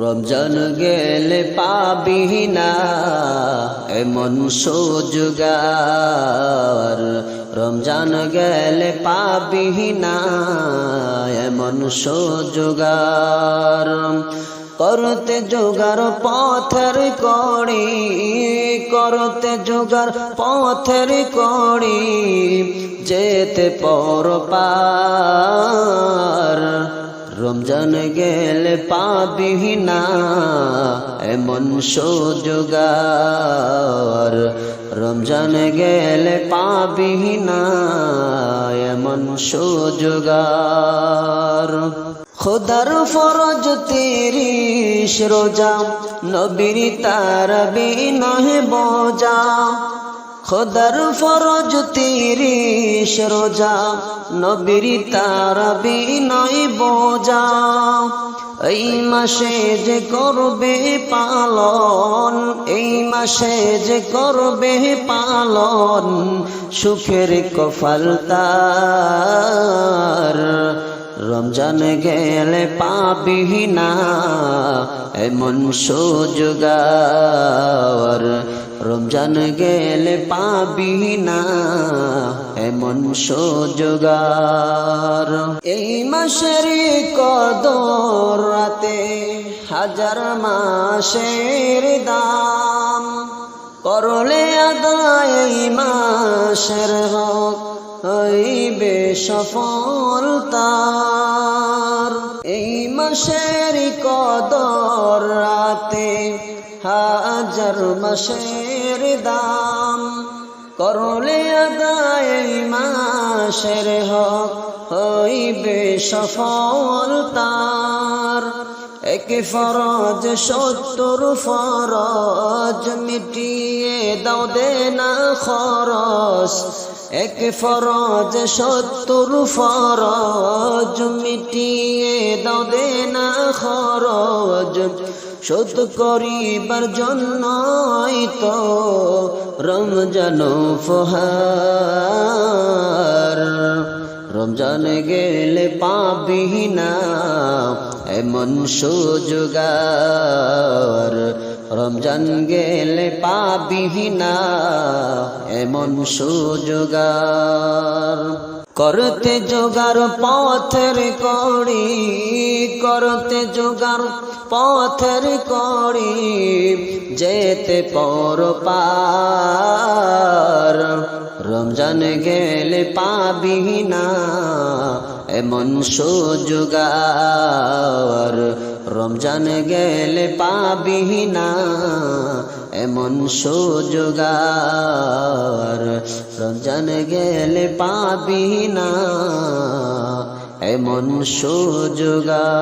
রমজান গেলে পাবি না এমন সুযোগার। রমজান গেলে পাবি না এমন সুযোগার। করতে যোগার পথের কড়ি, করতে যোগার পথের কড়ি, যেতে পর পার রমজান গেলে পাবি না, এমন সুযোগার রমজান গেলে পাবি না, এমন সুযোগার খোদার ফরজ তিরিশ রোজা, নবীর তার বিনহে বোজা খোদার ফরজ তিরিশ রোজা, নবীর তার বিনয় বোজা এই মাসে যে করবে পালন, এই মাসে যে করবে পালন, সুখের কফল তার। রমজান গেলে পাবি না, এমন সুযোগার রমজান গেলে পাবি না, এমন সুযোগার। এই মাসের কদর রাতে হাজার মাসের দাম, করলে আদায় এই মাসের হক, হইবে সফলতার। এই মাসের কদর রাতে হাজার মাসের দাম করলে আদায় মাসের হক হইবে সফল তার। এক ফরজ সত্তর ফরজ মিটিয়ে দাও দে না খরচ। এক ফরজ সত্তর ফরজ মিটিয়ে দাও দে না খরচ। শোধ করিবার জন্যই তো রমজান ফহার রমজান গেলে পাবি না এমন সুযোগার। রমজান গেলে পাবি না এমন সুযোগার। করতে যোগার পথের কড়ি, করতে যোগার পথের কড়ি, যেতে পর পার। রমজান গেলে পাবি না, এমন সুযোগার রমজান গেলে পাবি না এমন সুযোগার রমজান গেলে পাবি না। এমন সুযোগার।